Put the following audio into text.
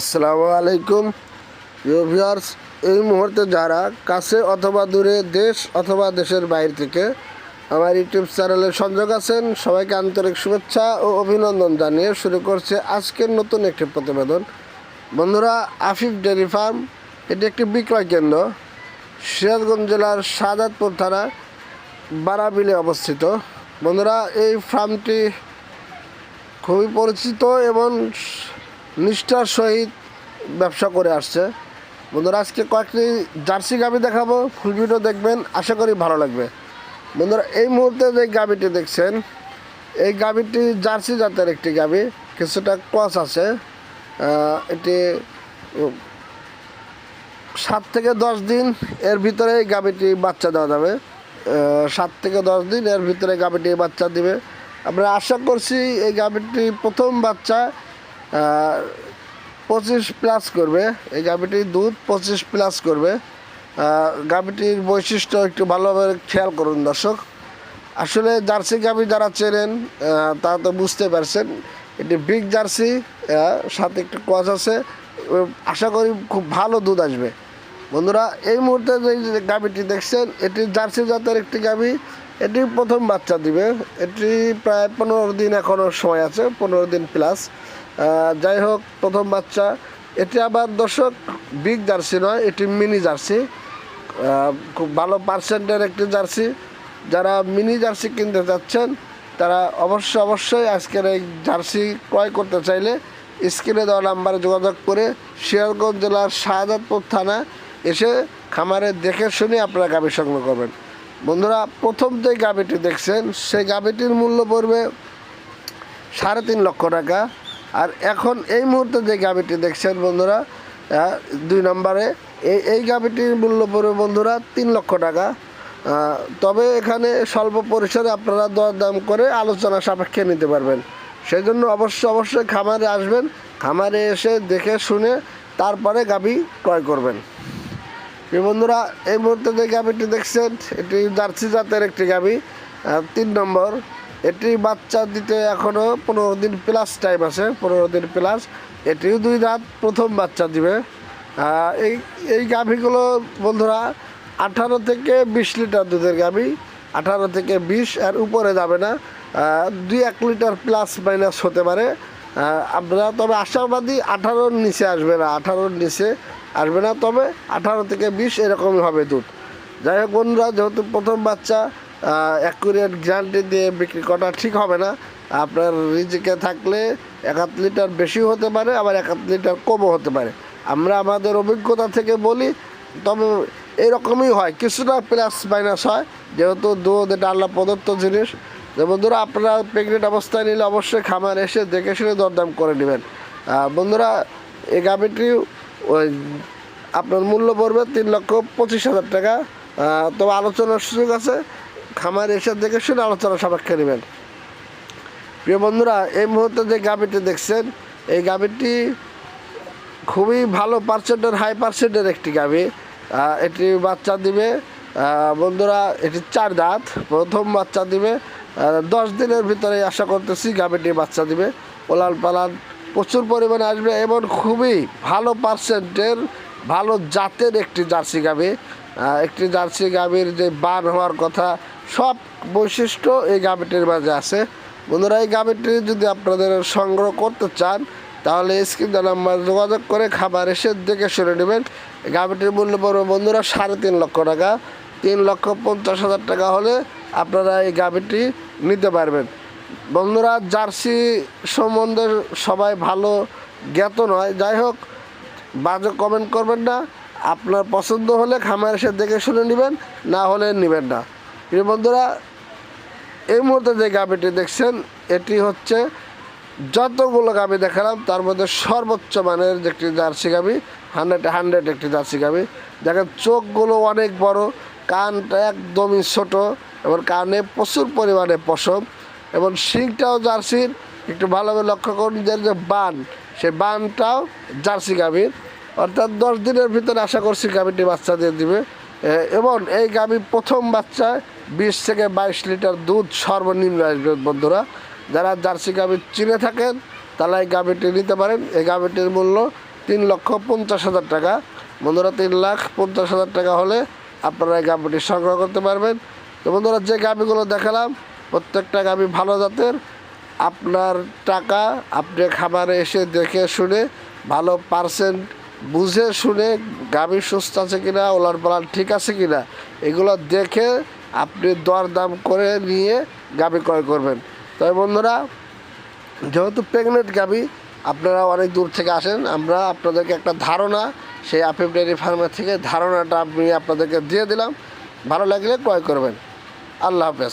আসসালামু আলাইকুম। ভিউয়ার্স এই মুহূর্তে যারা কাছে অথবা দূরে দেশ অথবা দেশের বাইরে থেকে আমার ইউটিউব চ্যানেলে সংযোগ আছেন, সবাইকে আন্তরিক শুভেচ্ছা ও অভিনন্দন জানিয়ে শুরু করছে আজকের নতুন একটি প্রতিবেদন। বন্ধুরা, আফিফ ডেয়ারি ফার্ম, এটি একটি বিক্রয় কেন্দ্র। সিরাজগঞ্জ জেলার সাদাতপুর থানা, বারাবিলে অবস্থিত। বন্ধুরা, এই ফার্মটি খুবই পরিচিত এবং নিষ্ঠার সহিত ব্যবসা করে আসছে। বন্ধুরা, আজকে কয়েকটি জার্সি গাবি দেখাবো। ফুল ভিডিও দেখবেন, আশা করি ভালো লাগবে। বন্ধুরা, এই মুহূর্তে যে গাবিটি দেখছেন, এই গাবিটি জার্সি জাতের একটি গাবি। কিছুটা ক্রস আছে। এটি সাত থেকে দশ দিন এর ভিতরে এই গাবিটি বাচ্চা দেওয়া যাবে। সাত থেকে দশ দিন এর ভিতরে গাবিটি বাচ্চা দিবে। আমরা আশা করছি এই গাবিটি প্রথম বাচ্চা। পঁচিশ প্লাস করবে। এই গাবিটির দুধ পঁচিশ প্লাস করবে। আহ, গাবিটির বৈশিষ্ট্য একটু ভালোভাবে খেয়াল করুন দর্শক। আসলে জার্সি গাবি যারা চেনেন তারা তো বুঝতে পারছেন এটি বিগ জার্সি সাথে একটু কচ আছে। আশা করি খুব ভালো দুধ আসবে। বন্ধুরা এই মুহূর্তে যে গাবিটি দেখছেন এটি জার্সি জাতের একটি গাবি এটি প্রথম বাচ্চা দিবে। এটি প্রায় পনেরো দিন এখনও সময় আছে, পনেরো দিন প্লাস যাই হোক, প্রথম বাচ্চা। এটি আবার দর্শক বিগ জার্সি নয়, এটি মিনি জার্সি খুব ভালো পার্সেন্টের একটি জার্সি যারা মিনি জার্সি কিনতে চাচ্ছেন, তারা অবশ্যই অবশ্যই আজকের এই জার্সি ক্রয় করতে চাইলে স্ক্রিনে দেওয়া নাম্বারে যোগাযোগ করে শিয়ালগঞ্জ জেলার শাহজাদপুর থানা এসে খামারে দেখে শুনে আপনারা গাভী সংগ্রহ করবেন। বন্ধুরা, প্রথম যে গাভীটি দেখছেন, সেই গাভীটির মূল্য পড়বে সাড়ে তিন লক্ষ টাকা। আর এখন এই মুহূর্তে যে গাভীটি দেখছেন বন্ধুরা দুই নম্বরে, এই এই গাভীটির মূল্য পড়বে বন্ধুরা তিন লক্ষ টাকা। তবে এখানে স্বল্প পরিসরে আপনারা দরদাম করে আলোচনা সাপেক্ষে নিতে পারবেন। সেই জন্য অবশ্যই অবশ্যই খামারে আসবেন, খামারে এসে দেখে শুনে তারপরে গাভী ক্রয় করবেন। বন্ধুরা, এই মুহূর্তে যে গাভীটি দেখছেন, এটি জার্সি জাতের একটি গাভী তিন নম্বর। এটি বাচ্চা দিতে এখনও পনেরো দিন প্লাস টাইম আছে, পনেরো দিন প্লাস এটিও দুই রাত প্রথম বাচ্চা দিবে। এই এই গাভীগুলো বন্ধুরা, আঠারো থেকে বিশ লিটার দুধের গাভী, আঠারো থেকে বিশ, আর উপরে যাবে না। দুই এক লিটার প্লাস মাইনাস হতে পারে। আপনারা তবে আশাবাদী আঠারোর নিচে আসবে না, আঠারোর নিচে আসবে না। তবে আঠারো থেকে বিশ এরকমই হবে দুধ। যাই হোক বন্ধুরা, যেহেতু প্রথম বাচ্চা অ্যাকুরেট গ্যারান্টি দিয়ে বিক্রি করা ঠিক হবে না। আপনার রিজিকে থাকলে এক আধ লিটার বেশি হতে পারে, আবার এক আধ লিটার কমও হতে পারে। আমরা আমাদের অভিজ্ঞতা থেকে বলি, তবে এরকমই হয়। কিছুটা প্লাস মাইনাস হয়, যেহেতু দুধ এটা আল্লাহ প্রদত্ত জিনিস। বন্ধুরা, আপনারা প্রেগনেন্ট অবস্থায় নিলে অবশ্যই খামার এসে দেখে শুনে দরদাম করে নেবেন। বন্ধুরা, এই গাভিটি ওই আপনার মূল্য পড়বে তিন লক্ষ পঁচিশ হাজার টাকা। তবে আলোচনার সুযোগ আছে। খামার এসে দেখে শুনে আলোচনা সাপেক্ষে নেবেন। প্রিয় বন্ধুরা, এই মুহূর্তে যে গাভিটি দেখছেন, এই গাভিটি খুবই ভালো পার্সেন্টের হাই পার্সেন্টের একটি গাভি। এটি বাচ্চা দিবে বন্ধুরা, এটি চার দাঁত, প্রথম বাচ্চা দিবে। দশ দিনের ভিতরে আশা করতেছি গাভিটি বাচ্চা দিবে। ওলান পালান প্রচুর পরিমাণে আসবে এবং খুবই ভালো পার্সেন্টের, ভালো জাতের একটি জার্সি গাভি। একটি জার্সি গাভির যে বান হওয়ার কথা, সব বৈশিষ্ট্য এই গাভিটির মাঝে আছে। বন্ধুরা, এই গাভিটি যদি আপনাদের সংগ্রহ করতে চান, তাহলে স্ক্রিন নাম্বার যোগাযোগ করে খাবার এসে দেখে শুনে নেবেন। গাভিটির মূল্য পড়বে বন্ধুরা সাড়ে তিন লক্ষ টাকা। তিন লক্ষ পঞ্চাশ হাজার টাকা হলে আপনারা এই গাভিটি নিতে পারবেন। বন্ধুরা, জার্সি সম্বন্ধে সবাই ভালো জ্ঞাত নয়। যাই হোক, বাজে কমেন্ট করবেন না। আপনার পছন্দ হলে খামার এসে দেখে শুনে নেবেন, না হলে নেবেন না। বন্ধুরা, এই মুহূর্তে যে গাভিটি দেখছেন, এটি হচ্ছে যতগুলো গাভি দেখালাম, তার মধ্যে সর্বোচ্চ মানের একটি জার্সি গাভি, হান্ড্রেড হান্ড্রেড একটি জার্সি গাভি। দেখেন, চোখগুলো অনেক বড়, কানটা একদমই ছোট এবং কানে প্রচুর পরিমাণে পশম। এবং শিংটাও জার্সির। একটু ভালোভাবে লক্ষ্য করুন যে বান সেই বানটাও জার্সি গাভীর। অর্থাৎ দশ দিনের ভিতরে আশা করছি গাভীটি বাচ্চা দিয়ে দিবে। এবং এই গাভী প্রথম বাচ্চায় বিশ থেকে বাইশ লিটার দুধ সর্বনিম্ন আসবে, বন্ধুরা। যারা জার্সি গাভী চিনে থাকেন তাহলে এই গাভীটি নিতে পারেন। এই গাভীটির মূল্য তিন লক্ষ পঞ্চাশ হাজার টাকা। বন্ধুরা, তিন লাখ পঞ্চাশ হাজার টাকা হলে আপনারা এই গাভিটি সংগ্রহ করতে পারবেন। তো বন্ধুরা, যে গাভিগুলো দেখালাম প্রত্যেকটা গাভি ভালো জাতের। আপনার টাকা আপনি খাবারে এসে দেখে শুনে ভালো পার্সেন্ট বুঝে শুনে গাভী সুস্থ আছে কিনা, ওলার পালার ঠিক আছে কিনা, এগুলো দেখে আপনি দরদাম করে নিয়ে গাভী ক্রয় করবেন। তবে বন্ধুরা, যেহেতু প্রেগনেন্ট গাভী আপনারা অনেক দূর থেকে আসেন, আমরা আপনাদেরকে একটা ধারণা, সেই আফিম ডেয়ারি ফার্মের থেকে ধারণাটা আমি আপনাদেরকে দিয়ে দিলাম। ভালো লাগলে ক্রয় করবেন। আল্লাহ হাফেজ।